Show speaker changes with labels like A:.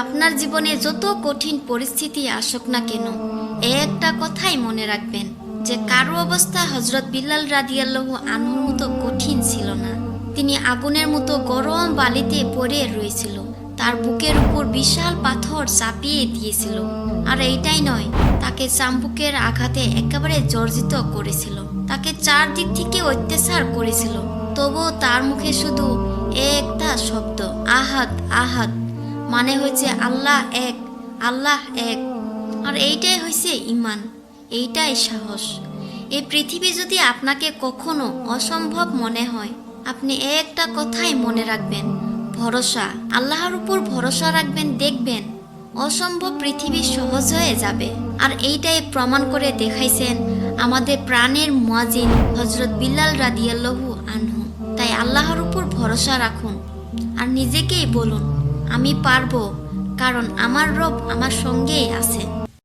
A: আপনার জীবনে যত কঠিন পরিস্থিতি আসুক না কেন একটা কথাই মনে রাখবেন যে কারও অবস্থা হজরত বিল্লাল রাদিয়াল্লাহু আনহুর মতো কঠিন ছিল না। তিনি আগুনের মতো গরম বালিতে পড়ে রয়েছিল। তার বুকের উপর বিশাল পাথর চাপিয়ে দিয়েছিল। আর এইটাই নয়, তাকে চাম্বুকের আঘাতে একেবারে জর্জিত করেছিল। তাকে চারদিক থেকে অত্যাচার করেছিল। তবুও তার মুখে শুধু একটা শব্দ আহাত আহাত মানে হয়েছে আল্লাহ এক আল্লাহ এক। আর এইটাই হয়েছে ইমান এইটাই সাহস। এই পৃথিবী যদি আপনাকে কখনো অসম্ভব মনে হয়, আপনি একটা কথাই মনে রাখবেন, ভরসা। আল্লাহর উপর ভরসা রাখবেন, দেখবেন অসম্ভব পৃথিবী সহজ হয়ে যাবে। আর এইটাই প্রমাণ করে দেখাইছেন আমাদের প্রাণের মুয়াজিন হজরত বিল্লাল রাদিয়াল্লাহু আনহু। তাই আল্লাহর উপর ভরসা রাখুন। আর নিজেকেই বলুন আমি পারব কারণ আমার রব আমার সঙ্গেই আছে